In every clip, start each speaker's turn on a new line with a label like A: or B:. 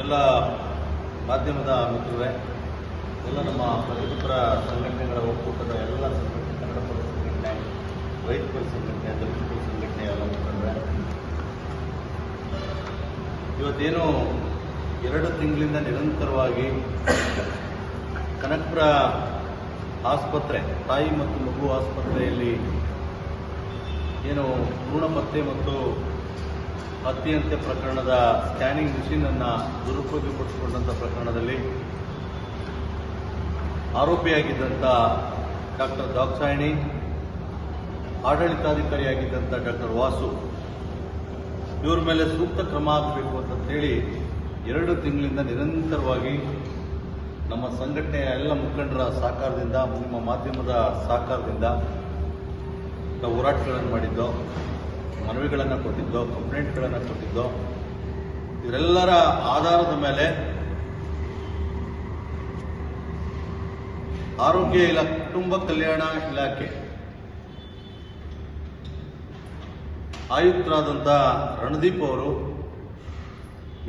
A: ಎಲ್ಲ ಮಾಧ್ಯಮದ ಮಿತ್ರರೇ, ಎಲ್ಲ ನಮ್ಮ ಪ್ರಗತಿಪರ ಸಂಘಟನೆಗಳ ಒಕ್ಕೂಟದ ಎಲ್ಲ ಸಂಘಟನೆ ಕನ್ನಡ ಪರ ಸಂಘಟನೆ ರೈತರ ಸಂಘಟನೆ ದಲಿತ ಪರ ಸಂಘಟನೆ ಎಲ್ಲ ಮುಖಂಡರೆ ಇವತ್ತೇನು ಎರಡು ತಿಂಗಳಿಂದ ನಿರಂತರವಾಗಿ ಕನಕಪುರ ಆಸ್ಪತ್ರೆ, ತಾಯಿ ಮತ್ತು ಮಗು ಆಸ್ಪತ್ರೆಯಲ್ಲಿ ಏನು ಭ್ರೂಣ ಮತ್ತು ಹತ್ಯೆಯಂತೆ ಪ್ರಕರಣದ ಸ್ಕ್ಯಾನಿಂಗ್ ಮಿಷಿನನ್ನು ದುರುಪಯೋಗಪಡಿಸಿಕೊಂಡಂಥ ಪ್ರಕರಣದಲ್ಲಿ ಆರೋಪಿಯಾಗಿದ್ದಂಥ ಡಾಕ್ಟರ್ ದಾಕ್ಷಾಯಣಿ ಆಡಳಿತಾಧಿಕಾರಿಯಾಗಿದ್ದಂಥ ಡಾಕ್ಟರ್ ವಾಸು. ಇವರ ಮೇಲೆ ಸೂಕ್ತ ಕ್ರಮ ಆಗಬೇಕು ಅಂತಂತೇಳಿ ಎರಡು ತಿಂಗಳಿಂದ ನಿರಂತರವಾಗಿ ನಮ್ಮ ಸಂಘಟನೆಯ ಎಲ್ಲ ಮುಖಂಡರ ಸಹಕಾರದಿಂದ, ನಿಮ್ಮ ಮಾಧ್ಯಮದ ಸಹಕಾರದಿಂದ ಹೋರಾಟಗಳನ್ನು ಮಾಡಿದ್ದೋ ಮನವಿಗಳನ್ನು ಕೊಟ್ಟಿದ್ದೋ, ಕಂಪ್ಲೇಂಟ್ಗಳನ್ನು ಕೊಟ್ಟಿದ್ದೋ, ಇವರೆಲ್ಲರ ಆಧಾರದ ಮೇಲೆ ಆರೋಗ್ಯ ಇಲಾ, ಕುಟುಂಬ ಕಲ್ಯಾಣ ಇಲಾಖೆ ಆಯುಕ್ತರಾದಂಥ ರಣದೀಪ್ ಅವರು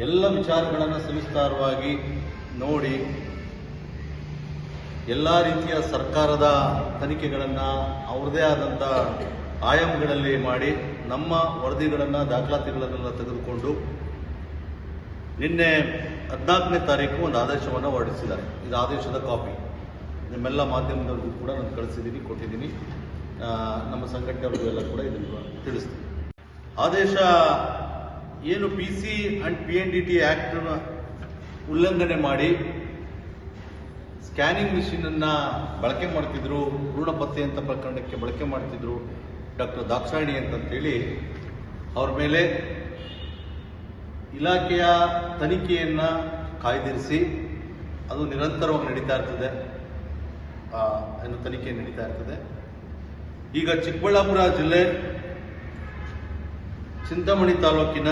A: ಎಲ್ಲ ವಿಚಾರಗಳನ್ನು ಸವಿಸ್ತಾರವಾಗಿ ನೋಡಿ ಎಲ್ಲ ರೀತಿಯ ಸರ್ಕಾರದ ತನಿಖೆಗಳನ್ನು ಅವ್ರದ್ದೇ ಆದಂಥ ಆಯಾಮಗಳಲ್ಲಿ ಮಾಡಿ ನಮ್ಮ ವರದಿಗಳನ್ನು, ದಾಖಲಾತಿಗಳನ್ನೆಲ್ಲ ತೆಗೆದುಕೊಂಡು ನಿನ್ನೆ ಹದಿನಾಲ್ಕನೇ ತಾರೀಕು ಒಂದು ಆದೇಶವನ್ನು ಹೊರಡಿಸಿದ್ದಾರೆ. ಇದು ಆದೇಶದ ಕಾಪಿ. ನಿಮ್ಮೆಲ್ಲ ಮಾಧ್ಯಮದವ್ರಿಗೂ ಕೂಡ ನಾನು ಕಳಿಸಿದ್ದೀನಿ, ಕೊಟ್ಟಿದ್ದೀನಿ. ನಮ್ಮ ಸಂಘಟನೆಯವ್ರಿಗೂ ಎಲ್ಲ ಕೂಡ ಇದನ್ನು ತಿಳಿಸ್ತೀನಿ. ಆದೇಶ ಏನು P C and P N D T ಆ್ಯಕ್ಟನ್ನು ಉಲ್ಲಂಘನೆ ಮಾಡಿ ಸ್ಕ್ಯಾನಿಂಗ್ ಮಿಷಿನನ್ನು ಬಳಕೆ ಮಾಡ್ತಿದ್ರು, ಭ್ರೂಣ ಪತ್ತೆ ಅಂತ ಪ್ರಕರಣಕ್ಕೆ ಬಳಕೆ ಮಾಡ್ತಿದ್ರು ಡಾಕ್ಟರ್ ದಾಕ್ಷಾಯಣಿ ಅಂತಂತೇಳಿ ಅವ್ರ ಮೇಲೆ ಇಲಾಖೆಯ ತನಿಖೆಯನ್ನು ಕಾಯ್ದಿರಿಸಿ ಅದು ನಿರಂತರವಾಗಿ ನಡೀತಾ ಇರ್ತದೆ. ಏನು ತನಿಖೆ ನಡೀತಾ ಇರ್ತದೆ. ಈಗ ಚಿಕ್ಕಬಳ್ಳಾಪುರ ಜಿಲ್ಲೆ ಚಿಂತಾಮಣಿ ತಾಲೂಕಿನ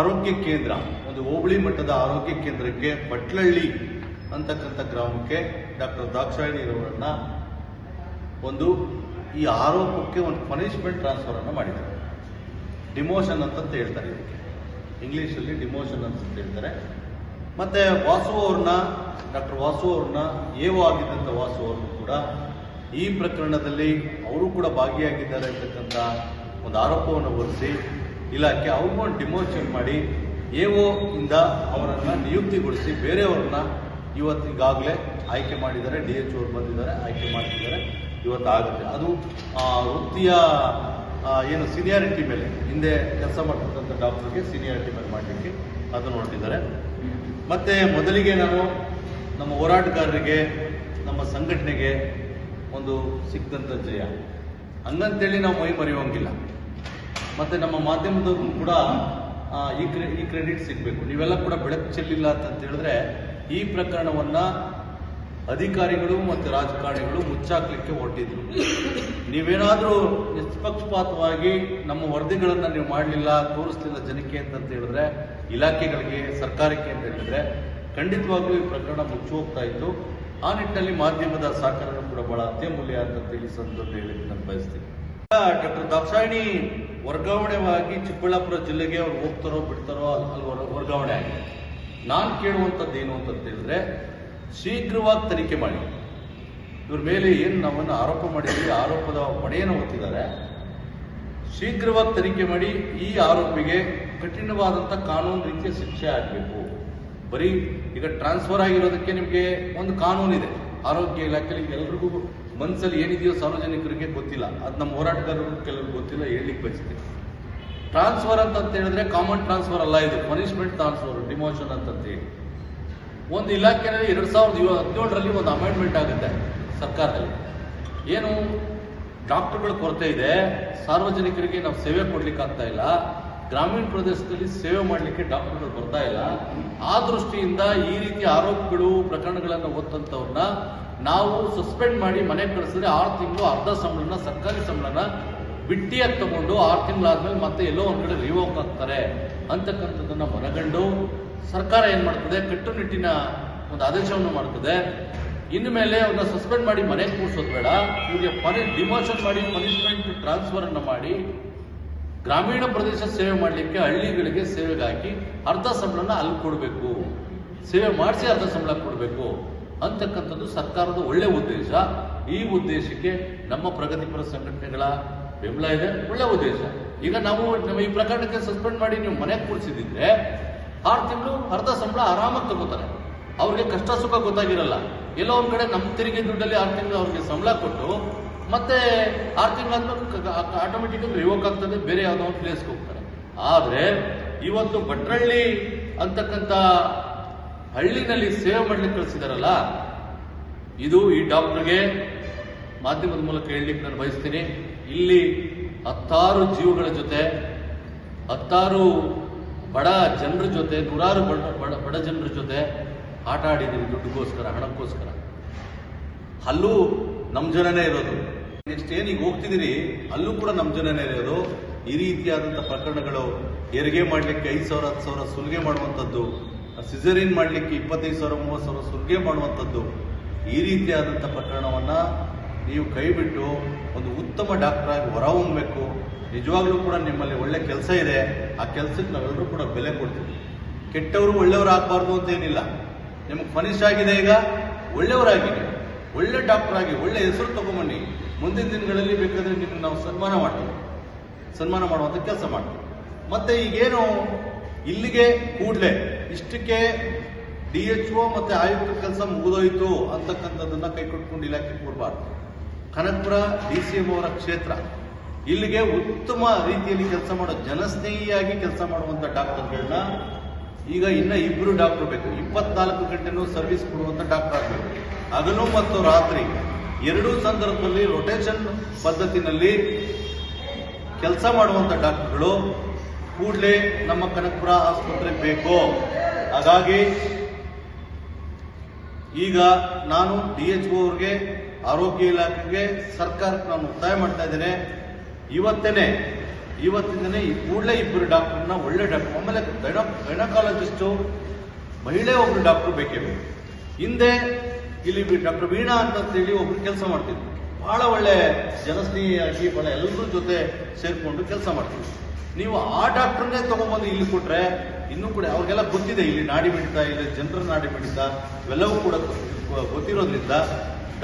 A: ಆರೋಗ್ಯ ಕೇಂದ್ರ, ಒಂದು ಹೋಬಳಿ ಮಟ್ಟದ ಆರೋಗ್ಯ ಕೇಂದ್ರಕ್ಕೆ ಬಟ್ಲಳ್ಳಿ ಅಂತಕ್ಕಂಥ ಗ್ರಾಮಕ್ಕೆ ಡಾಕ್ಟರ್ ದಾಕ್ಷಾಯಿಣಿರವರನ್ನ ಒಂದು ಈ ಆರೋಪಕ್ಕೆ ಒಂದು ಪನಿಷ್ಮೆಂಟ್ ಟ್ರಾನ್ಸ್ಫರನ್ನು ಮಾಡಿದ್ದಾರೆ. ಡಿಮೋಷನ್ ಅಂತಂತ ಹೇಳ್ತಾರೆ ಇದಕ್ಕೆ. ಇಂಗ್ಲೀಷಲ್ಲಿ ಡಿಮೋಷನ್ ಅಂತ ಹೇಳ್ತಾರೆ. ಮತ್ತೆ ವಾಸು ಅವ್ರನ್ನ, ಡಾಕ್ಟರ್ ವಾಸು ಅವ್ರನ್ನ ಏವೋ ಆಗಿದ್ದಂಥ ವಾಸು ಅವ್ರನ್ನು ಕೂಡ ಈ ಪ್ರಕರಣದಲ್ಲಿ ಅವರು ಕೂಡ ಭಾಗಿಯಾಗಿದ್ದಾರೆ ಅಂತಕ್ಕಂಥ ಒಂದು ಆರೋಪವನ್ನು ಹೊರಿಸಿ ಇಲಾಖೆ ಅವ್ರನ್ನ ಡಿಮೋಷನ್ ಮಾಡಿ ಎಒ ಇಂದ ಅವರನ್ನು ನಿಯುಕ್ತಿಗೊಳಿಸಿ ಬೇರೆಯವ್ರನ್ನ ಇವತ್ತಿಗಾಗಲೇ ಆಯ್ಕೆ ಮಾಡಿದ್ದಾರೆ. ಡಿ ಎಚ್ ಅವ್ರು ಬಂದಿದ್ದಾರೆ, ಆಯ್ಕೆ ಮಾಡ್ತಿದ್ದಾರೆ. ಇವತ್ತು ಆಗುತ್ತೆ ಅದು ವೃತ್ತಿಯ ಏನು ಸೀನಿಯಾರಿಟಿ ಮೇಲೆ, ಹಿಂದೆ ಕೆಲಸ ಮಾಡ್ತಕ್ಕಂಥ ಡಾಕ್ಟರ್ಗೆ ಸೀನಿಯಾರಿಟಿ ಮೇಲೆ ಮಾಡಲಿಕ್ಕೆ ಅದನ್ನು ಹೊರಟಿದ್ದಾರೆ. ಮತ್ತು ಮೊದಲಿಗೆ ನಾನು ನಮ್ಮ ಹೋರಾಟಗಾರರಿಗೆ, ನಮ್ಮ ಸಂಘಟನೆಗೆ ಒಂದು ಸಿಕ್ಕಿದಂಥ ಜಯ. ಹಂಗಂತೇಳಿ ನಾವು ಮೈ ಮರೆಯೋಂಗಿಲ್ಲ ಮತ್ತು ನಮ್ಮ ಮಾಧ್ಯಮದವ್ರು ಕೂಡ ಈ ಕ್ರೆ, ಈ ಕ್ರೆಡಿಟ್ ಸಿಗಬೇಕು. ನೀವೆಲ್ಲ ಕೂಡ ಬೆಳಕು ಚೆಲ್ಲಿಲ್ಲ ಅಂತ ಹೇಳಿದ್ರೆ ಈ ಪ್ರಕರಣವನ್ನು ಅಧಿಕಾರಿಗಳು ಮತ್ತು ರಾಜಕಾರಣಿಗಳು ಮುಚ್ಚಾಕ್ಲಿಕ್ಕೆ ಹೊರಟಿದ್ರು. ನೀವೇನಾದರೂ ನಿಷ್ಪಕ್ಷಪಾತವಾಗಿ ನಮ್ಮ ವರದಿಗಳನ್ನು ನೀವು ಮಾಡಲಿಲ್ಲ, ತೋರಿಸ್ಲಿಲ್ಲ ಜನಕ್ಕೆ ಅಂತ ಹೇಳಿದ್ರೆ, ಇಲಾಖೆಗಳಿಗೆ, ಸರ್ಕಾರಕ್ಕೆ ಅಂತ ಹೇಳಿದ್ರೆ, ಖಂಡಿತವಾಗ್ಲೂ ಈ ಪ್ರಕರಣ ಮುಚ್ಚಿ ಹೋಗ್ತಾ ಇತ್ತು. ಆ ನಿಟ್ಟಿನಲ್ಲಿ ಮಾಧ್ಯಮದ ಸಹಕಾರನೂ ಕೂಡ ಬಹಳ ಅತ್ಯಮೂಲ್ಯ ಅಂತ ಸಂದರ್ಭ ಹೇಳಿ ನಾನು ಬಯಸ್ತೀನಿ. ಡಾಕ್ಟರ್ ದಾಕ್ಷಾಯಿಣಿ ವರ್ಗಾವಣೆವಾಗಿ ಚಿಕ್ಕಬಳ್ಳಾಪುರ ಜಿಲ್ಲೆಗೆ ಅವ್ರು ಹೋಗ್ತಾರೋ ಬಿಡ್ತಾರೋ ಅಲ್ಲಿ ವರ್ಗಾವಣೆ ಆಗಿದೆ. ನಾನು ಕೇಳುವಂಥದ್ದು ಏನು ಅಂತ ಹೇಳಿದ್ರೆ ಶೀಘ್ರವಾಗಿ ತನಿಖೆ ಮಾಡಿ. ಇವ್ರ ಮೇಲೆ ಏನು ನಮ್ಮನ್ನು ಆರೋಪ ಮಾಡಿದ್ದೀವಿ ಆರೋಪದ ಹೊಣೆಯನ್ನು ಹೊತ್ತಿದ್ದಾರೆ. ಶೀಘ್ರವಾಗಿ ತನಿಖೆ ಮಾಡಿ ಈ ಆರೋಪಿಗೆ ಕಠಿಣವಾದಂಥ ಕಾನೂನು ರೀತಿಯ ಶಿಕ್ಷೆ ಆಗಬೇಕು. ಬರೀ ಈಗ ಟ್ರಾನ್ಸ್ಫರ್ ಆಗಿರೋದಕ್ಕೆ ನಿಮಗೆ ಒಂದು ಕಾನೂನಿದೆ ಆರೋಗ್ಯ ಇಲಾಖೆಯಲ್ಲಿ ಎಲ್ರಿಗೂ ಮನಸ್ಸಲ್ಲಿ ಏನಿದೆಯೋ ಸಾರ್ವಜನಿಕರಿಗೆ ಗೊತ್ತಿಲ್ಲ. ಅದು ನಮ್ಮ ಹೋರಾಟಗಾರರು ಕೆಲವ್ರಿಗೆ ಗೊತ್ತಿಲ್ಲ, ಹೇಳಲಿಕ್ಕೆ ಬಯಸ್ತೀನಿ. ಟ್ರಾನ್ಸ್ಫರ್ ಅಂತ ಹೇಳಿದ್ರೆ ಕಾಮನ್ ಟ್ರಾನ್ಸ್ಫರ್ ಅಲ್ಲ ಇದು. ಪನಿಷ್ಮೆಂಟ್ ಟ್ರಾನ್ಸ್ಫರ್ ಡಿಮೋಷನ್ ಅಂತಂತೇಳಿ ಒಂದು ಇಲಾಖೆಯಲ್ಲಿ ಎರಡು ಸಾವಿರದ ಹದಿನೇಳರಲ್ಲಿ ಒಂದು ಅಮೆಂಡ್ಮೆಂಟ್ ಆಗುತ್ತೆ ಸರ್ಕಾರದಲ್ಲಿ. ಏನು ಡಾಕ್ಟರ್ಗಳ ಕೊರತೆ ಇದೆ, ಸಾರ್ವಜನಿಕರಿಗೆ ನಾವು ಸೇವೆ ಕೊಡ್ಲಿಕ್ಕೆ ಆಗ್ತಾ ಇಲ್ಲ, ಗ್ರಾಮೀಣ ಪ್ರದೇಶದಲ್ಲಿ ಸೇವೆ ಮಾಡಲಿಕ್ಕೆ ಡಾಕ್ಟರ್ಗಳು ಬರ್ತಾ ಇಲ್ಲ, ಆ ದೃಷ್ಟಿಯಿಂದ ಈ ರೀತಿ ಆರೋಪಗಳು, ಪ್ರಕರಣಗಳನ್ನು ಹೊತ್ತಂಥವ್ರನ್ನ ನಾವು ಸಸ್ಪೆಂಡ್ ಮಾಡಿ ಮನೆಗೆ ಕಳಿಸಿದ್ರೆ ಆರು ತಿಂಗಳು ಅರ್ಧ ಸಂಬಳನ, ಸರ್ಕಾರಿ ಸಂಬಳನ ಬಿಟ್ಟಿಯಾಗಿ ತಗೊಂಡು ಆರು ತಿಂಗಳಾದ್ಮೇಲೆ ಮತ್ತೆ ಎಲ್ಲೋ ಒಂದ್ ಕಡೆ ರಿವೋಕ್ ಆಗ್ತಾರೆ ಅಂತಕ್ಕಂಥದ್ದನ್ನ ಮನಗಂಡು ಸರ್ಕಾರ ಏನ್ ಮಾಡ್ತದೆ? ಕಟ್ಟುನಿಟ್ಟಿನ ಒಂದು ಆದೇಶವನ್ನು ಮಾಡ್ತದೆ. ಇನ್ನು ಮೇಲೆ ಅವ್ರನ್ನ ಸಸ್ಪೆಂಡ್ ಮಾಡಿ ಮನೆಗೆ ಕೂರಿಸೋದು ಬೇಡ. ಇವರಿಗೆ ಪನಿ ಡಿಮೋಷನ್ ಮಾಡಿ ಪನಿಷ್ಮೆಂಟ್ ಟ್ರಾನ್ಸ್ಫರ್ ಅನ್ನು ಮಾಡಿ, ಗ್ರಾಮೀಣ ಪ್ರದೇಶ ಸೇವೆ ಮಾಡಲಿಕ್ಕೆ ಹಳ್ಳಿಗಳಿಗೆ ಸೇವೆಗೆ ಹಾಕಿ ಅರ್ಧ ಸಂಬಳನ ಅಲ್ಲಿ ಕೊಡಬೇಕು. ಸೇವೆ ಮಾಡಿಸಿ ಅರ್ಧ ಸಂಬಳ ಕೊಡಬೇಕು. ಅಂತಕ್ಕಂಥದ್ದು ಸರ್ಕಾರದ ಒಳ್ಳೆ ಉದ್ದೇಶ. ಈ ಉದ್ದೇಶಕ್ಕೆ ನಮ್ಮ ಪ್ರಗತಿಪರ ಸಂಘಟನೆಗಳ ಬೆಂಬಲ ಇದೆ. ಒಳ್ಳೆ ಉದ್ದೇಶ. ಈಗ ನಾವು ನಮ್ಮ ಈ ಪ್ರಕರಣಕ್ಕೆ ಸಸ್ಪೆಂಡ್ ಮಾಡಿ ನೀವು ಮನೆಗೆ ಕೂರಿಸಿದ್ರೆ ಆರು ತಿಂಗಳು ಅರ್ಧ ಸಂಬಳ ಆರಾಮಾಗಿ ತಗೋತಾರೆ. ಅವ್ರಿಗೆ ಕಷ್ಟ ಸುಖ ಗೊತ್ತಾಗಿರಲ್ಲ. ಎಲ್ಲೋ ಒಂದ್ ಕಡೆ ನಮ್ಮ ತೆರಿಗೆ ದುಡ್ಡಲ್ಲಿ ಆರು ತಿಂಗಳು ಅವ್ರಿಗೆ ಸಂಬಳ ಕೊಟ್ಟು, ಮತ್ತೆ ಆರು ತಿಂಗಳಾದ್ಮೇಲೆ ಆಟೋಮೆಟಿಕ್ ರಿವೋಕ್ ಆಗ್ತದೆ, ಬೇರೆ ಯಾವುದೋ ಒಂದು ಪ್ಲೇಸ್ಗೆ ಹೋಗ್ತಾರೆ. ಆದರೆ, ಇವತ್ತು ಭಟ್ರಳ್ಳಿ ಅಂತಕ್ಕಂಥ ಹಳ್ಳಿನಲ್ಲಿ ಸೇವೆ ಮಾಡ್ಲಿಕ್ಕೆ ಕಳಿಸಿದಾರಲ್ಲ, ಇದು ಈ ಡಾಕ್ಟರ್ಗೆ ಮಾಧ್ಯಮದ ಮೂಲಕ ಹೇಳಲಿಕ್ಕೆ ನಾನು ಬಯಸ್ತೀನಿ. ಇಲ್ಲಿ ಹತ್ತಾರು ಜೀವಗಳ ಜೊತೆ, ಹತ್ತಾರು ಬಡ ಜನರ ಜೊತೆ, ನೂರಾರು ಬಡ ಬಡ ಬಡ ಜನರ ಜೊತೆ ಆಟ ಆಡಿದ್ದೀವಿ ದುಡ್ಡುಗೋಸ್ಕರ, ಹಣಕ್ಕೋಸ್ಕರ. ಅಲ್ಲೂ ನಮ್ಮ ಜನನೇ ಇರೋದು. ನೆಕ್ಸ್ಟ್ ಏನೀಗ ಹೋಗ್ತಿದ್ದೀರಿ ಅಲ್ಲೂ ಕೂಡ ನಮ್ಮ ಜನನೇ ಇರೋದು. ಈ ರೀತಿಯಾದಂಥ ಪ್ರಕರಣಗಳು ಹೆರಿಗೆ ಮಾಡಲಿಕ್ಕೆ ಐದು ಸಾವಿರ, ಹತ್ತು ಸಾವಿರ ಸುಲಿಗೆ ಮಾಡುವಂಥದ್ದು ಸಿಸರಿನ್ ಮಾಡಲಿಕ್ಕೆ ಇಪ್ಪತ್ತೈದು ಸಾವಿರ, ಮೂವತ್ತು ಸಾವಿರ ಸುಲಿಗೆ ಮಾಡುವಂಥದ್ದು. ಈ ರೀತಿಯಾದಂಥ ಪ್ರಕರಣವನ್ನು ನೀವು ಕೈಬಿಟ್ಟು ಒಂದು ಉತ್ತಮ ಡಾಕ್ಟರಾಗಿ ಹೊರಹೊಮ್ಮಬೇಕು ನಿಜವಾಗ್ಲೂ ಕೂಡ ನಿಮ್ಮಲ್ಲಿ ಒಳ್ಳೆ ಕೆಲಸ ಇದೆ. ಆ ಕೆಲಸಕ್ಕೆ ನಾವೆಲ್ಲರೂ ಕೂಡ ಬೆಲೆ ಕೊಡ್ತೀವಿ. ಕೆಟ್ಟವರು ಒಳ್ಳೆಯವರು ಆಗಬಾರ್ದು ಅಂತ ಏನಿಲ್ಲ. ನಿಮಗೆ ಫನಿಶ್ ಆಗಿದೆ ಈಗ? ಒಳ್ಳೆಯವರಾಗಿ ಒಳ್ಳೆ ಡಾಕ್ಟರ್ ಆಗಿ, ಒಳ್ಳೆ ಹೆಸರು ತಗೊಂಬನ್ನಿ. ಮುಂದಿನ ದಿನಗಳಲ್ಲಿ ಬೇಕಾದರೆ ನಿಮ್ಗೆ ನಾವು ಸನ್ಮಾನ ಮಾಡ್ತೀವಿ. ಸನ್ಮಾನ ಮಾಡುವಂಥ ಕೆಲಸ ಮಾಡ್ತೀವಿ. ಮತ್ತೆ ಈಗೇನು? ಇಲ್ಲಿಗೆ ಕೂಡಲೇ ಇಷ್ಟಕ್ಕೆ ಡಿ ಎಚ್ ಒ ಮತ್ತೆ ಆಯುಕ್ತ ಕೆಲಸ ಮುಗಿದೋಯ್ತು ಅಂತಕ್ಕಂಥದ್ದನ್ನು ಕೈ ಕೊಟ್ಕೊಂಡು ಇಲಾಖೆ ಕೊಡಬಾರ್ದು ಕನಕಪುರ ಡಿ ಸಿ ಎಂ ಅವರ ಕ್ಷೇತ್ರ. ಇಲ್ಲಿಗೆ ಉತ್ತಮ ರೀತಿಯಲ್ಲಿ ಕೆಲಸ ಮಾಡೋ ಜನಸ್ನೇಹಿಯಾಗಿ ಕೆಲಸ ಮಾಡುವಂಥ ಡಾಕ್ಟರ್ಗಳನ್ನ ಈಗ ಇನ್ನ ಇಬ್ಬರು ಡಾಕ್ಟರ್ ಬೇಕು. ಇಪ್ಪತ್ನಾಲ್ಕು ಗಂಟೆನೂ ಸರ್ವಿಸ್ ಕೊಡುವಂಥ ಡಾಕ್ಟರ್ ಆಗಬೇಕು. ಹಗಲು ಮತ್ತು ರಾತ್ರಿ ಎರಡೂ ಸಂದರ್ಭದಲ್ಲಿ ರೊಟೇಷನ್ ಪದ್ಧತಿನಲ್ಲಿ ಕೆಲಸ ಮಾಡುವಂಥ ಡಾಕ್ಟರ್ಗಳು ಕೂಡಲೇ ನಮ್ಮ ಕನಕಪುರ ಆಸ್ಪತ್ರೆ ಬೇಕು? ಹಾಗಾಗಿ ಈಗ ನಾನು ಡಿ ಎಚ್ ಓ ಅವ್ರಿಗೆ, ಆರೋಗ್ಯ ಇಲಾಖೆಗೆ, ಸರ್ಕಾರಕ್ಕೆ ನಾನು ಒತ್ತಾಯ ಮಾಡ್ತಾ ಇದ್ದೇನೆ. ಇವತ್ತೇನೆ, ಇವತ್ತಿಂದನೇ ಈ ಕೂಡಲೇ ಇಬ್ಬರು ಡಾಕ್ಟರ್ನ ಒಳ್ಳೆ ಡಾಕ್ಟರ್, ಆಮೇಲೆ ಗೈನ, ಗೈನಕಾಲಜಿಸ್ಟು, ಮಹಿಳೆ ಒಬ್ರು ಡಾಕ್ಟರ್ ಬೇಕೇ ಬೇಕು. ಹಿಂದೆ ಇಲ್ಲಿ ಡಾಕ್ಟರ್ ವೀಣಾ ಅಂತಂತೇಳಿ ಒಬ್ರು ಕೆಲಸ ಮಾಡ್ತಿದ್ರು. ಬಹಳ ಒಳ್ಳೆ ಜನಸ್ನೇಹಿಯಾಗಿ ಬಹಳ ಎಲ್ಲರ ಜೊತೆ ಸೇರಿಕೊಂಡು ಕೆಲಸ ಮಾಡ್ತೀವಿ ನೀವು ಆ ಡಾಕ್ಟರ್ನೇ ತಗೊಂಡ್ಬಂದು ಇಲ್ಲಿ ಕೊಟ್ರೆ ಇನ್ನೂ ಕೂಡ ಅವ್ರಿಗೆಲ್ಲ ಗೊತ್ತಿದೆ, ಇಲ್ಲಿ ನಾಡಿ ಬಿಡಿತ ಇಲ್ಲಿ ಜನರ ನಾಡಿ ಬಿಡಿತ ಇವೆಲ್ಲವೂ ಕೂಡ ಗೊತ್ತಿರೋದ್ರಿಂದ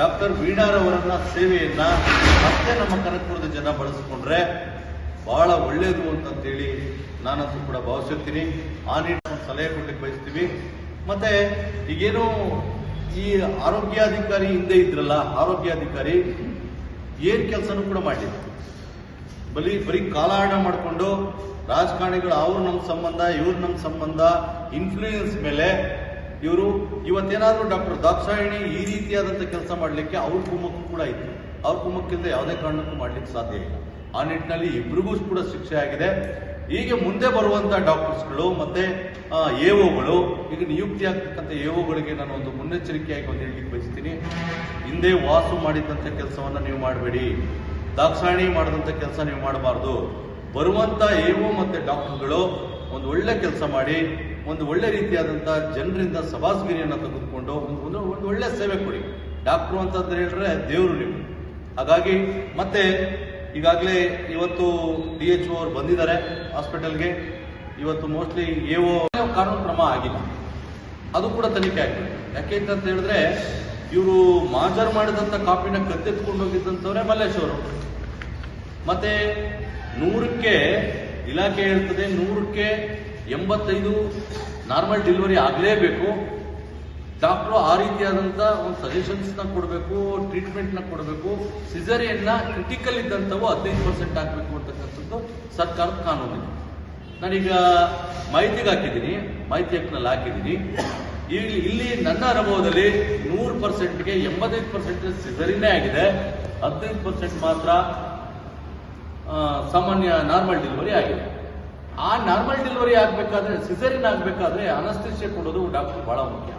A: ಡಾಕ್ಟರ್ ವೀಣಾರವರನ್ನ ಸೇವೆಯನ್ನ ಮತ್ತೆ ನಮ್ಮ ಕನಕಪುರದ ಜನ ಬಳಸಿಕೊಂಡ್ರೆ ಬಹಳ ಒಳ್ಳೆಯದು ಅಂತಂತೇಳಿ ನಾನಂತೂ ಕೂಡ ಭಾವಿಸುತ್ತೀನಿ. ಆ ನಿಟ್ಟಿನ ಸಲಹೆ ಕೊಡ್ಲಿಕ್ಕೆ ಬಯಸ್ತೀವಿ. ಮತ್ತೆ ಈಗೇನು ಈ ಆರೋಗ್ಯಾಧಿಕಾರಿ ಹಿಂದೆ ಇದ್ರಲ್ಲ, ಆರೋಗ್ಯಾಧಿಕಾರಿ ಏನ್ ಕೆಲಸನೂ ಕೂಡ ಮಾಡಿದ್ರು ಬರೀ ಬರೀ ಕಾಲಹರಣ ಮಾಡಿಕೊಂಡು ರಾಜಕಾರಣಿಗಳು ಅವ್ರು ನಮ್ಮ ಸಂಬಂಧ, ಇವ್ರು ನಮ್ಮ ಸಂಬಂಧ ಇನ್ಫ್ಲೂಯೆನ್ಸ್ ಮೇಲೆ ಇವರು ಇವತ್ತೇನಾದರೂ ಡಾಕ್ಟರ್ ದಾಕ್ಷಾಯಿಣಿ ಈ ರೀತಿಯಾದಂಥ ಕೆಲಸ ಮಾಡಲಿಕ್ಕೆ ಅವ್ರ ಕುಮ್ಮಕ್ಕು ಕೂಡ ಇತ್ತು. ಅವ್ರ ಕುಮ್ಮಕ್ಕಿಂದ ಯಾವುದೇ ಕಾರಣಕ್ಕೂ ಮಾಡಲಿಕ್ಕೆ ಸಾಧ್ಯ ಇಲ್ಲ. ಆ ನಿಟ್ಟಿನಲ್ಲಿ ಇಬ್ಬರಿಗೂ ಕೂಡ ಶಿಕ್ಷೆ ಆಗಿದೆ. ಹೀಗೆ ಮುಂದೆ ಬರುವಂಥ ಡಾಕ್ಟರ್ಸ್ಗಳು ಮತ್ತು ಎ ಓಗಳು ಈಗ ನಿಯುಕ್ತಿ ಆಗ್ತಕ್ಕಂಥ ಎಒಗಳಿಗೆ ನಾನು ಒಂದು ಮುನ್ನೆಚ್ಚರಿಕೆಯಾಗಿ ಒಂದು ಹೇಳಲಿಕ್ಕೆ ಬಯಸ್ತೀನಿ. ಹಿಂದೆ ವಾಸು ಮಾಡಿದಂಥ ಕೆಲಸವನ್ನು ನೀವು ಮಾಡಬೇಡಿ. ದಾಕ್ಷಾಯಣಿ ಮಾಡಿದಂಥ ಕೆಲಸ ನೀವು ಮಾಡಬಾರ್ದು. ಬರುವಂಥ ಎ ಓ ಮತ್ತು ಡಾಕ್ಟರ್ಗಳು ಒಂದು ಒಳ್ಳೆ ಕೆಲಸ ಮಾಡಿ ಒಂದು ಒಳ್ಳೆ ರೀತಿಯಾದಂಥ ಜನರಿಂದ ಸಭಾಸ್ಗಿರಿಯನ್ನು ತೆಗೆದುಕೊಂಡು ಒಂದು ಒಂದು ಒಳ್ಳೆ ಸೇವೆ ಕೊಡಿ. ಡಾಕ್ಟ್ರು ಅಂತಂದ್ರೆ ಹೇಳಿದ್ರೆ ದೇವರು ನೀವು. ಹಾಗಾಗಿ ಮತ್ತೆ ಈಗಾಗಲೇ ಇವತ್ತು ಡಿ ಎಚ್ ಅವ್ರು ಬಂದಿದ್ದಾರೆ ಹಾಸ್ಪಿಟಲ್ಗೆ. ಇವತ್ತು ಮೋಸ್ಟ್ಲಿ ಎ ಓ ಕಾನೂನು ಕ್ರಮ ಆಗಿಲ್ಲ. ಅದು ಕೂಡ ತನಿಖೆ ಆಗಿದೆ. ಯಾಕೆ ಅಂತ ಹೇಳಿದ್ರೆ ಇವರು ಮಾಜರ್ ಮಾಡಿದಂಥ ಕಾಪಿನ ಕತ್ತೆತ್ಕೊಂಡು ಹೋಗಿದ್ದಂಥವ್ರೆ ಮಲ್ಲೇಶ್ ಅವರು. ಮತ್ತೆ ನೂರಕ್ಕೆ ಇಲಾಖೆ ಹೇಳ್ತದೆ ನೂರಕ್ಕೆ ಎಂಬತ್ತೈದು ನಾರ್ಮಲ್ ಡೆಲಿವರಿ ಆಗಲೇಬೇಕು. ಡಾಕ್ಟ್ರು ಆ ರೀತಿಯಾದಂಥ ಒಂದು ಸಜೆಷನ್ಸ್ನ ಕೊಡಬೇಕು, ಟ್ರೀಟ್ಮೆಂಟ್ನ ಕೊಡಬೇಕು. ಸಿಸರಿಯನ್ನ ಕ್ರಿಟಿಕಲ್ ಇದ್ದಂಥವು ಹದಿನೈದು ಪರ್ಸೆಂಟ್ ಹಾಕಬೇಕು ಅಂತಕ್ಕಂಥದ್ದು ಸರ್ಕಾರದ ಕಾನೂನಿದೆ. ನಾನೀಗ ಮಾಹಿತಿಗೆ ಹಾಕಿದ್ದೀನಿ, ಮಾಹಿತಿ ಹಕ್ಕಿನಲ್ಲಿ ಹಾಕಿದ್ದೀನಿ. ಇಲ್ಲಿ ಇಲ್ಲಿ ನನ್ನ ಅನುಭವದಲ್ಲಿ ನೂರು ಪರ್ಸೆಂಟ್ಗೆ ಎಂಬತ್ತೈದು ಪರ್ಸೆಂಟ್ ಸಿಜರಿನೇ ಆಗಿದೆ. ಹದಿನೈದು ಪರ್ಸೆಂಟ್ ಮಾತ್ರ ಸಾಮಾನ್ಯ ನಾರ್ಮಲ್ ಡೆಲಿವರಿ ಆಗಿದೆ. ಆ ನಾರ್ಮಲ್ ಡೆಲಿವರಿ ಆಗಬೇಕಾದ್ರೆ ಸಿಸರಿನ್ ಆಗಬೇಕಾದ್ರೆ ಅನಸ್ತಿಷ್ಯ ಕೊಡೋದು ಡಾಕ್ಟರ್ ಬಹಳ ಮುಖ್ಯ.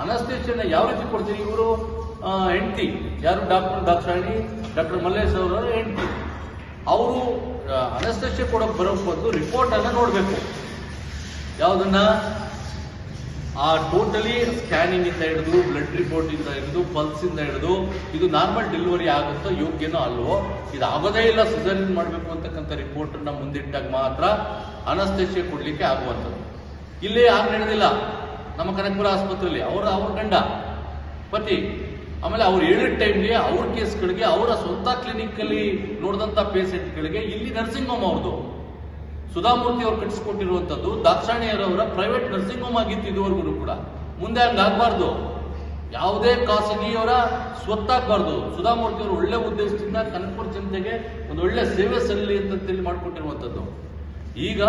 A: ಅನಸ್ತಿಷ್ಯನ ಯಾವ ರೀತಿ ಕೊಡ್ತೀರಿ ಇವರು? ಹೆಂಡತಿ. ಯಾರು ಡಾಕ್ಟರ್ ದಾಕ್ಷಾಣಿ ಡಾಕ್ಟರ್ ಮಲ್ಲೇಶ್ ಅವರು ಹೆಂಡತಿ. ಅವರು ಅನಸ್ತೇಷ್ಯ ಕೊಡೋಕೆ ಬರೋ ಬದಲು ರಿಪೋರ್ಟನ್ನು ನೋಡಬೇಕು. ಯಾವುದನ್ನ?
B: ಆ ಟೋಟಲಿ ಸ್ಕ್ಯಾನಿಂಗ್ ಇಂದ ಹಿಡಿದು ಬ್ಲಡ್ ರಿಪೋರ್ಟ್ ಇಂದ ಹಿಡಿದು ಪಲ್ಸ್ ಇಂದ ಹಿಡಿದು ಇದು ನಾರ್ಮಲ್ ಡೆಲಿವರಿ ಆಗುತ್ತೋ ಯೋಗ್ಯನೋ ಅಲ್ವೋ ಇದು ಆಗೋದೇ ಇಲ್ಲ, ಸಿಸರಿನ್ ಮಾಡಬೇಕು ಅಂತಕ್ಕಂಥ ರಿಪೋರ್ಟ್ನ ಮುಂದಿಟ್ಟಾಗ ಮಾತ್ರ ಅನಸ್ತೇಶಿಯ ಕೊಡ್ಲಿಕ್ಕೆ ಆಗುವಂಥದ್ದು. ಇಲ್ಲಿ ಯಾರು ನಡೆದಿಲ್ಲ, ನಮ್ಮ ಕನಕಪುರ ಆಸ್ಪತ್ರೆಯಲ್ಲಿ, ಅವರ ಅವ್ರ ಗಂಡ. ಪತಿ, ಆಮೇಲೆ ಅವ್ರು ಹೇಳಿದ ಟೈಮ್ಗೆ ಅವ್ರ ಕೇಸ್ಗಳಿಗೆ ಅವರ ಸ್ವಂತ ಕ್ಲಿನಿಕ್ಕಲ್ಲಿ ನೋಡಿದಂಥ ಪೇಷಂಟ್ಗಳಿಗೆ ಇಲ್ಲಿ ನರ್ಸಿಂಗ್ ಹೋಮ್ ಅವ್ರದ್ದು ಸುಧಾಮೂರ್ತಿ ಅವರು ಕಟ್ಟಿಸಿಕೊಟ್ಟಿರುವಂತದ್ದು ದಾಕ್ಷಾಣಿಯರವರ ಪ್ರೈವೇಟ್ ನರ್ಸಿಂಗ್ ಹೋಮ್ ಆಗಿತ್ತು ಇದುವರೆಗೂ ಕೂಡ. ಮುಂದೆ ಹಂಗಾಗಬಾರ್ದು ಯಾವುದೇ ಖಾಸಗಿಯವರ ಸ್ವತ್ತಾಗಬಾರ್ದು ಸುಧಾಮೂರ್ತಿ ಅವರು ಒಳ್ಳೆ ಉದ್ದೇಶದಿಂದ ಕನಕಪುರ ಜನತೆಗೆ ಒಂದು ಒಳ್ಳೆ ಸೇವೆ ಸಲ್ಲಲಿ ಅಂತೇಳಿ ಮಾಡಿಕೊಟ್ಟಿರುವಂಥದ್ದು ಈಗ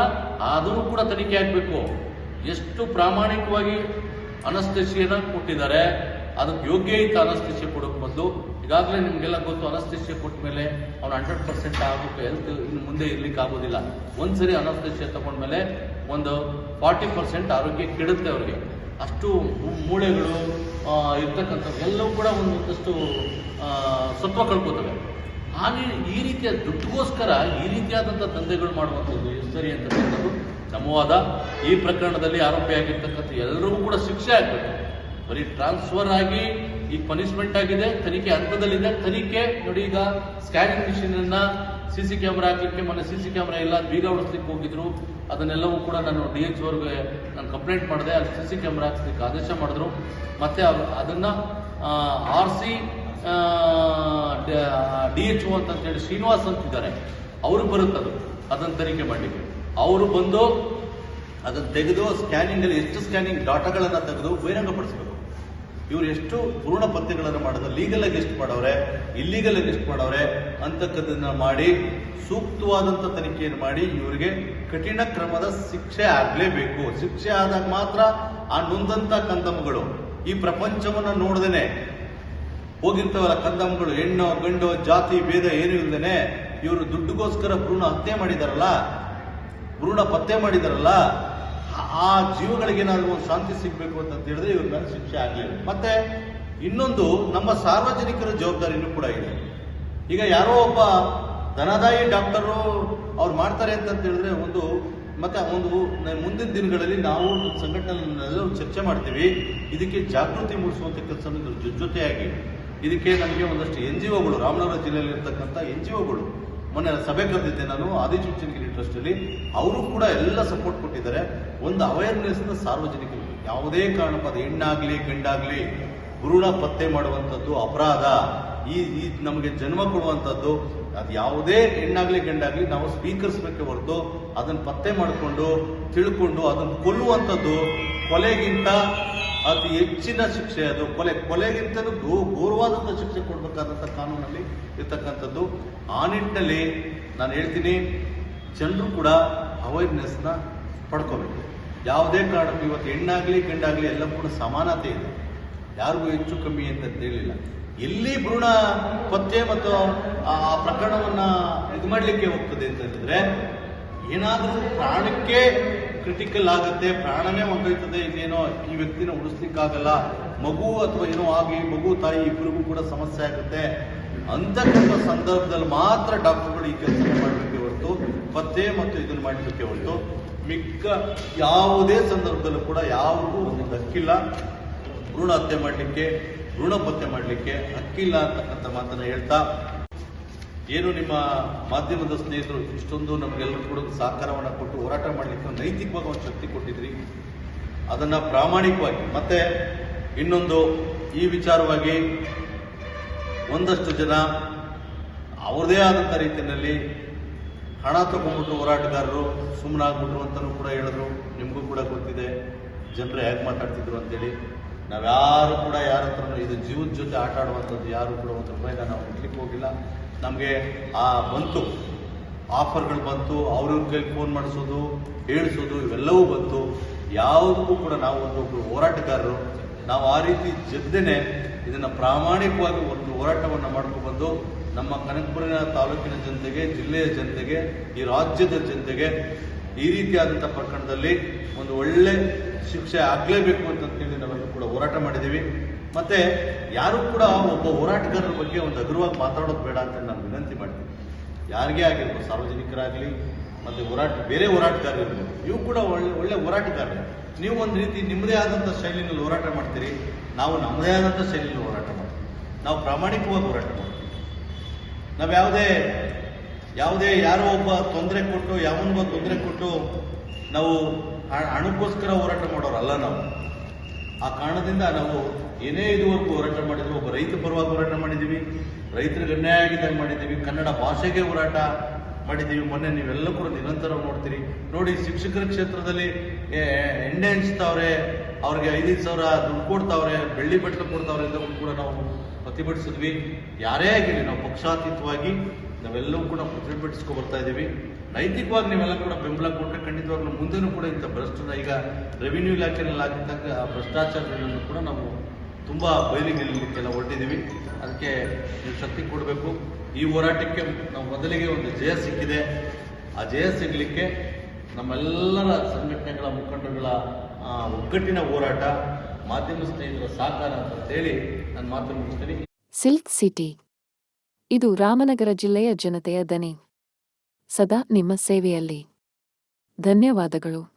B: ಅದನ್ನು ಕೂಡ ತನಿಖೆ ಆಗಬೇಕು. ಎಷ್ಟು ಪ್ರಾಮಾಣಿಕವಾಗಿ ಅನಸ್ತೇಶಿಯನ್ನ ಕೊಟ್ಟಿದ್ದಾರೆ, ಅದಕ್ಕೆ ಯೋಗ್ಯ ಇತ್ತು ಅನಸ್ತೇಶಿಯ ಕೊಡೋಕೆ ಬಂದು ಈಗಾಗಲೇ ನಿಮಗೆಲ್ಲ ಗೊತ್ತು ಅನಸ್ತೇಶಿಯ ಕೊಟ್ಟ ಮೇಲೆ ಅವ್ನು ಹಂಡ್ರೆಡ್ ಪರ್ಸೆಂಟ್ ಆಗಬೇಕು ಹೆಲ್ತ್ ಇನ್ನು ಮುಂದೆ ಇರ್ಲಿಕ್ಕೆ ಆಗೋದಿಲ್ಲ. ಒಂದ್ಸರಿ ತಗೊಂಡ ತಗೊಂಡ್ಮೇಲೆ ಒಂದು ಫಾರ್ಟಿ ಪರ್ಸೆಂಟ್ ಆರೋಗ್ಯ ಕೆಡುತ್ತೆ ಅವ್ರಿಗೆ. ಅಷ್ಟು ಮೂಳೆಗಳು ಇರ್ತಕ್ಕಂಥ ಎಲ್ಲವೂ ಕೂಡ ಒಂದು ಒಂದಷ್ಟು ಆ, ಸತ್ವ ಕಳ್ಕೊತವೆ. ಹಾಗೆ ಈ ರೀತಿಯ ದುಡ್ಡುಗೋಸ್ಕರ ಈ ರೀತಿಯಾದಂಥ ದಂಧೆಗಳು ಮಾಡುವಂಥದ್ದು ಸರಿ ಅಂತಕ್ಕಂಥದ್ದು ಸಮವಾದ ಈ ಪ್ರಕರಣದಲ್ಲಿ ಆರೋಪಿಯಾಗಿರ್ತಕ್ಕಂಥ ಎಲ್ಲರಿಗೂ ಕೂಡ ಶಿಕ್ಷೆ ಆಗಬೇಕು. ಬರೀ ಟ್ರಾನ್ಸ್ಫರ್ ಆಗಿ ಈಗ ಪನಿಷ್ಮೆಂಟ್ ಆಗಿದೆ, ತನಿಖೆ ಹಂತದಲ್ಲಿದೆ. ತನಿಖೆ ನೋಡಿ ಈಗ ಸ್ಕ್ಯಾನಿಂಗ್ ಮಿಷಿನ್ ಅನ್ನ ಸಿ ಸಿ ಕ್ಯಾಮ್ರಾ ಹಾಕ್ಲಿಕ್ಕೆ ಮೊನ್ನೆ ಸಿ ಕ್ಯಾಮ್ರಾ ಎಲ್ಲ ಬೀಗ ಹೊಡಿಸ್ಲಿಕ್ಕೆ ಹೋಗಿದ್ರು. ಅದನ್ನೆಲ್ಲವೂ ಕೂಡ ನಾನು ಡಿ ಎಚ್ ಅವ್ರಿಗೆ ನಾನು ಕಂಪ್ಲೇಂಟ್ ಮಾಡಿದೆ. ಅಲ್ಲಿ ಸಿ ಸಿ ಕ್ಯಾಮ್ರಾ ಹಾಕ್ಸ್ಲಿಕ್ಕೆ ಆದೇಶ ಮಾಡಿದ್ರು. ಮತ್ತೆ ಅದನ್ನ R C D H O ಅಂತ ಹೇಳಿ ಶ್ರೀನಿವಾಸ್ ಅಂತಿದ್ದಾರೆ. ಅವರು ಬರುತ್ತದು ಅದನ್ನು ತನಿಖೆ ಮಾಡಲಿಕ್ಕೆ. ಅವರು ಬಂದು
A: ಅದನ್ನು ತೆಗೆದು ಸ್ಕ್ಯಾನಿಂಗ್ ಅಲ್ಲಿ ಎಷ್ಟು ಸ್ಕ್ಯಾನಿಂಗ್ ಡಾಟಾಗಳನ್ನು ತೆಗೆದು ಬಹಿರಂಗಪಡಿಸಬೇಕು. ಇವ್ರು ಎಷ್ಟು ಪೂರ್ಣ ಪತ್ತೆಗಳನ್ನು ಮಾಡಿದ್ರೆ. ಲೀಗಲ್ ಆಗಿ ಎಷ್ಟು ಮಾಡವ್ರೆ? ಇಲ್ಲೀಗಲ್ ಆಗಿ ಎಷ್ಟು ಮಾಡವ್ರೆ? ಅಂತಕ್ಕದ್ದನ್ನ ಮಾಡಿ ಸೂಕ್ತವಾದಂಥ ತನಿಖೆಯನ್ನು ಮಾಡಿ ಇವರಿಗೆ ಕಠಿಣ ಕ್ರಮದ ಶಿಕ್ಷೆ ಆಗ್ಲೇಬೇಕು. ಶಿಕ್ಷೆ ಆದಾಗ ಮಾತ್ರ ಆ ನೊಂದಂತ ಕಂದಮ್ಮಗಳು, ಈ ಪ್ರಪಂಚವನ್ನ ನೋಡ್ದೇನೆ. ಹೋಗಿರ್ತವಲ್ಲ ಕಂದಮ್ಮಗಳು, ಹೆಣ್ಣು, ಗಂಡು, ಜಾತಿ, ಭೇದ ಏನು ಇಲ್ದೇನೆ, ಇವರು ದುಡ್ಡುಗೋಸ್ಕರ ಭ್ರೂಣ ಹತ್ಯೆ ಮಾಡಿದಾರಲ್ಲ, ಭ್ರೂಣ ಪತ್ತೆ ಮಾಡಿದಾರಲ್ಲ ಆ- ಜೀವಗಳಿಗೆ ಏನಾದರೂ ಶಾಂತಿ ಸಿಗಬೇಕು ಅಂತ ತಿಳಿದ್ರೆ ಇವ್ರ ಮೇಲೆ ಶಿಕ್ಷೆ ಆಗಲಿಲ್ಲ. ಮತ್ತೆ ಇನ್ನೊಂದು, ನಮ್ಮ ಸಾರ್ವಜನಿಕರ ಜವಾಬ್ದಾರಿನೂ ಕೂಡ ಇದೆ. ಈಗ ಯಾರೋ ಒಬ್ಬ ಧನದಾಯಿ ಡಾಕ್ಟರು ಅವ್ರು ಮಾಡ್ತಾರೆ ಅಂತ ಹೇಳಿದ್ರೆ ಒಂದು, ಮತ್ತೆ ಒಂದು ಮುಂದಿನ ದಿನಗಳಲ್ಲಿ ನಾವು ಸಂಘಟನೆ ಚರ್ಚೆ ಮಾಡ್ತೀವಿ. ಇದಕ್ಕೆ ಜಾಗೃತಿ ಮೂಡಿಸುವಂತ ಕೆಲಸ ಜೊತೆ ಜೊತೆಯಾಗಿ ಇದಕ್ಕೆ ನಮಗೆ ಒಂದಷ್ಟು ಎನ್ ಜಿ ಒಗಳು, ರಾಮನಗರ ಜಿಲ್ಲೆಯಲ್ಲಿ ಇರ್ತಕ್ಕಂಥ ಎನ್ ಜಿ ಒಗಳು ಮೊನ್ನೆ ಸಭೆ ಕರೆದಿದ್ದೆ ನಾನು ಆದಿಚುಂಚನಗಿರಿ ಟ್ರಸ್ಟ್ ಅಲ್ಲಿ. ಅವರು ಕೂಡ ಎಲ್ಲ ಸಪೋರ್ಟ್ ಕೊಟ್ಟಿದ್ದಾರೆ. ಒಂದು ಅವೇರ್ನೆಸ್ನ ಸಾರ್ವಜನಿಕರಿಗೆ ಯಾವುದೇ ಕಾರಣಕ್ಕೂ ಅದು ಹೆಣ್ಣಾಗ್ಲಿ, ಗಂಡಾಗ್ಲಿ ಭ್ರೂಣ ಪತ್ತೆ ಮಾಡುವಂಥದ್ದು ಅಪರಾಧ. ಈ ಈ ನಮಗೆ ಜನ್ಮ ಕೊಡುವಂಥದ್ದು, ಅದು ಯಾವುದೇ ಹೆಣ್ಣಾಗ್ಲಿ, ಗಂಡಾಗ್ಲಿ ನಾವು ಸ್ವೀಕರಿಸಬೇಕೆ ಹೊರತು ಅದನ್ನು ಪತ್ತೆ ಮಾಡಿಕೊಂಡು, ತಿಳ್ಕೊಂಡು, ಅದನ್ನು ಕೊಲ್ಲುವಂಥದ್ದು ಕೊಲೆಗಿಂತ ಅತಿ ಹೆಚ್ಚಿನ ಶಿಕ್ಷೆ ಅದು. ಕೊಲೆ, ಕೊಲೆಗಿಂತಲೂ ಗೋ ಘೋರವಾದಂಥ ಶಿಕ್ಷೆ ಕೊಡಬೇಕಾದಂಥ ಕಾನೂನಲ್ಲಿ ಇರ್ತಕ್ಕಂಥದ್ದು. ಆ ನಿಟ್ಟಿನಲ್ಲಿ ನಾನು ಹೇಳ್ತೀನಿ, ಜನರು ಕೂಡ ಅವೇರ್ನೆಸ್ನ ಪಡ್ಕೋಬೇಕು. ಯಾವುದೇ ಕಾರಣಕ್ಕೂ ಇವತ್ತು ಹೆಣ್ಣಾಗಲಿ, ಗಂಡಾಗಲಿ ಎಲ್ಲ ಕೂಡ ಸಮಾನತೆ ಇದೆ. ಯಾರಿಗೂ ಹೆಚ್ಚು ಕಮ್ಮಿ ಅಂತ ಹೇಳಿಲ್ಲ. ಎಲ್ಲಿ ಭ್ರೂಣ ಪತ್ತೆ ಮತ್ತು ಆ ಪ್ರಕರಣವನ್ನು ಇದು ಮಾಡಲಿಕ್ಕೆ ಹೋಗ್ತದೆ ಅಂತ ಹೇಳಿದ್ರೆ, ಏನಾದರೂ ಪ್ರಾಣಕ್ಕೆ ಕ್ರಿಟಿಕಲ್ ಆಗುತ್ತೆ, ಪ್ರಾಣನೇ ಹೊಂದೋಯ್ತದೆ ಇನ್ನೇನೋ ಈ ವ್ಯಕ್ತಿನ ಉಳಿಸ್ಲಿಕ್ಕಾಗಲ್ಲ, ಮಗು ಅಥವಾ ಏನೋ ಆಗಿ ಮಗು, ತಾಯಿ ಇಬ್ಬರಿಗೂ ಕೂಡ ಸಮಸ್ಯೆ ಆಗುತ್ತೆ. ಅಂತಕ್ಕಂಥ ಸಂದರ್ಭದಲ್ಲಿ ಮಾತ್ರ ಡಾಕ್ಟರ್ಗಳು ಈ ಕೆಲಸ ಮಾಡಬೇಕೆ ಹೊರತು, ಪತ್ತೆ ಮತ್ತು ಇದನ್ನು ಮಾಡಲಿಕ್ಕೆ ಹೊರತು, ಮಿಕ್ಕ ಯಾವುದೇ ಸಂದರ್ಭದಲ್ಲೂ ಕೂಡ ಯಾವುದೂ ಒಂದು ಹಕ್ಕಿಲ್ಲ. ಭ್ರೂಣ ಹತ್ಯೆ ಮಾಡಲಿಕ್ಕೆ, ಭ್ರೂಣ ಪತ್ತೆ ಮಾಡಲಿಕ್ಕೆ ಹಕ್ಕಿಲ್ಲ ಅಂತಕ್ಕಂಥ ಮಾತನ್ನು ಹೇಳ್ತಾ ಏನು ನಿಮ್ಮ ಮಾಧ್ಯಮದ ಸ್ನೇಹಿತರು ಇಷ್ಟೊಂದು ನಮಗೆಲ್ಲರೂ ಕೂಡ ಸಹಕಾರವನ್ನು ಕೊಟ್ಟು ಹೋರಾಟ ಮಾಡಲಿಕ್ಕೆ ನೈತಿಕವಾಗಿ ಒಂದು ಶಕ್ತಿ ಕೊಟ್ಟಿದ್ರಿ. ಅದನ್ನು ಪ್ರಾಮಾಣಿಕವಾಗಿ ಮತ್ತೆ ಇನ್ನೊಂದು ಈ ವಿಚಾರವಾಗಿ ಒಂದಷ್ಟು ಜನ ಅವ್ರದೇ ಆದಂಥ ರೀತಿಯಲ್ಲಿ ಹಣ ತಗೊಂಡ್ಬಿಟ್ಟು ಹೋರಾಟಗಾರರು ಸುಮ್ಮನಾಗ್ಬಿಟ್ರು ಅಂತಲೂ ಕೂಡ ಹೇಳಿದ್ರು. ನಿಮಗೂ ಕೂಡ ಗೊತ್ತಿದೆ. ಜನರು ಹೇಗೆ ಮಾತಾಡ್ತಿದ್ರು ಅಂತೇಳಿ. ನಾವ್ಯಾರು ಕೂಡ ಯಾರ ಹತ್ರನೂ ಇದು ಜೀವದ ಜೊತೆ ಆಟ ಆಡುವಂಥದ್ದು ಯಾರು ಕೂಡ ಒಂದು ರೂಪಾಯಿನ ನಾವು ಹುಡ್ಲಿಕ್ಕೆ ಹೋಗಿಲ್ಲ. ನಮಗೆ ಆ ಬಂತು. ಆಫರ್ಗಳು ಬಂತು, ಅವ್ರವ್ರ ಕೈಲಿ ಫೋನ್ ಮಾಡಿಸೋದು, ಹೇಳಿಸೋದು, ಇವೆಲ್ಲವೂ ಬಂತು. ಯಾವುದಕ್ಕೂ ಕೂಡ ನಾವು ಒಂದೊಬ್ಬರು ಹೋರಾಟಗಾರರು. ನಾವು ಆ ರೀತಿ ಜದ್ದೇನೆ ಇದನ್ನು ಪ್ರಾಮಾಣಿಕವಾಗಿ ಒಂದು ಹೋರಾಟವನ್ನು ಮಾಡ್ಕೊಂಡು ನಮ್ಮ ಕನಕಪುರಿನ ತಾಲೂಕಿನ ಜನತೆಗೆ, ಜಿಲ್ಲೆಯ ಜನತೆಗೆ, ಈ ರಾಜ್ಯದ ಜನತೆಗೆ ಈ ರೀತಿಯಾದಂಥ ಪ್ರಕರಣದಲ್ಲಿ ಒಂದು ಒಳ್ಳೆ ಶಿಕ್ಷೆ ಆಗಲೇಬೇಕು ಅಂತಂತೇಳಿ ನಾವೆಲ್ಲರೂ ಕೂಡ ಹೋರಾಟ ಮಾಡಿದ್ದೀವಿ. ಮತ್ತೆ ಯಾರು ಕೂಡ ಒಬ್ಬ ಹೋರಾಟಗಾರರ ಬಗ್ಗೆ ಒಂದು ಹಗುರವಾಗಿ ಮಾತಾಡೋದು ಬೇಡ ಅಂತ ನಾನು ವಿನಂತಿ ಮಾಡ್ತೀನಿ. ಯಾರಿಗೇ ಆಗಿರ್ಬೋದು, ಸಾರ್ವಜನಿಕರಾಗಲಿ, ಮತ್ತು ಹೋರಾಟ, ಬೇರೆ ಹೋರಾಟಗಾರರು ನೀವು ಕೂಡ ಒಳ್ಳೆ ಒಳ್ಳೆ ಹೋರಾಟಗಾರರು. ನೀವು ಒಂದು ರೀತಿ ನಿಮ್ಮದೇ ಆದಂಥ ಶೈಲಿನಲ್ಲಿ ಹೋರಾಟ ಮಾಡ್ತೀರಿ, ನಾವು ನಮ್ಮದೇ ಆದಂಥ ಶೈಲಿಯಲ್ಲಿ ಹೋರಾಟ ಮಾಡ್ತೀವಿ. ನಾವು ಪ್ರಾಮಾಣಿಕವಾಗಿ ಹೋರಾಟ ಮಾಡ್ತೀವಿ. ನಾವು ಯಾವುದೇ ಯಾವುದೇ ಯಾರೋ ಒಬ್ಬ ತೊಂದರೆ ಕೊಟ್ಟು ಯಾವನಿಗೋ ತೊಂದರೆ ಕೊಟ್ಟು ನಾವು ಹಣಕ್ಕೋಸ್ಕರ ಹೋರಾಟ ಮಾಡೋರಲ್ಲ ನಾವು. ಆ ಕಾರಣದಿಂದ ನಾವು ಏನೇ ಇದುವರೆಗೂ ಹೋರಾಟ ಮಾಡಿದ್ರು, ಒಬ್ಬ ರೈತ ಪರವಾಗಿ ಹೋರಾಟ ಮಾಡಿದ್ದೀವಿ, ರೈತರಿಗೆ ಅನ್ಯಾಯ ಆಗಿದ್ದಾಗ ಮಾಡಿದ್ದೀವಿ, ಕನ್ನಡ ಭಾಷೆಗೆ ಹೋರಾಟ ಮಾಡಿದ್ದೀವಿ, ಮೊನ್ನೆ ನೀವೆಲ್ಲ ಕೂಡ ನಿರಂತರ ನೋಡ್ತೀರಿ. ನೋಡಿ, ಶಿಕ್ಷಕರ ಕ್ಷೇತ್ರದಲ್ಲಿ ಎಣ್ಣೆ ಹಂಚ್ತಾವ್ರೆ, ಅವ್ರಿಗೆ ಐದೈದು ಸಾವಿರ ದುಡ್ಡು ಕೊಡ್ತಾವ್ರೆ, ಬೆಳ್ಳಿ ಬಟ್ಟಲು ಕೊಡ್ತಾವ್ರೆ ಅಂತ ಕೂಡ ನಾವು ಪ್ರತಿಭಟಿಸಿದ್ವಿ. ಯಾರೇ ಆಗಿರಲಿ, ನಾವು ಪಕ್ಷಾತೀತವಾಗಿ ನಾವೆಲ್ಲವೂ ಕೂಡ ಪ್ರತಿಭಟಿಸ್ಕೊ ಬರ್ತಾ ಇದ್ದೀವಿ. ನೈತಿಕವಾಗಿ ನೀವೆಲ್ಲ ಕೂಡ ಬೆಂಬಲ ಕೊಟ್ಟರೆ ಖಂಡಿತವಾಗ್ಲೂ ಮುಂದೆನೂ ಕೂಡ ಇಂಥ ಭ್ರಷ್ಟನ ಈಗ ರೆವಿನ್ಯೂ ಇಲಾಖೆಯಲ್ಲಿ ಆಗಿದ್ದಾಗ ಆ ಭ್ರಷ್ಟಾಚಾರಗಳನ್ನು ಕೂಡ ನಾವು ತುಂಬ ಬಯಲಿಗೆಲ್ಲ ಹೊರಟಿದ್ದೀವಿ. ಅದಕ್ಕೆ ನೀವು ಶಕ್ತಿ ಕೊಡಬೇಕು. ಈ ಹೋರಾಟಕ್ಕೆ ನಾವು ಮೊದಲಿಗೆ ಒಂದು ಜಯ ಸಿಕ್ಕಿದೆ. ಆ ಜಯ ಸಿಗಲಿಕ್ಕೆ ನಮ್ಮೆಲ್ಲರ ಸಂಘಟನೆಗಳ ಮುಖಂಡರುಗಳ ಒಗ್ಗಟ್ಟಿನ ಹೋರಾಟ, ಮಾಧ್ಯಮ ಸ್ನೇಹಿತರ ಸಹಕಾರ ಅಂತ ಹೇಳಿ ನಾನು ಮಾತು ಮುಗಿಸ್ತೀನಿ.
C: Silk city. ಇದು ರಾಮನಗರ ಜಿಲ್ಲೆಯ ಜನತೆಯ ದನಿ. ಸದಾ ನಿಮ್ಮ ಸೇವೆಯಲ್ಲಿ. ಧನ್ಯವಾದಗಳು.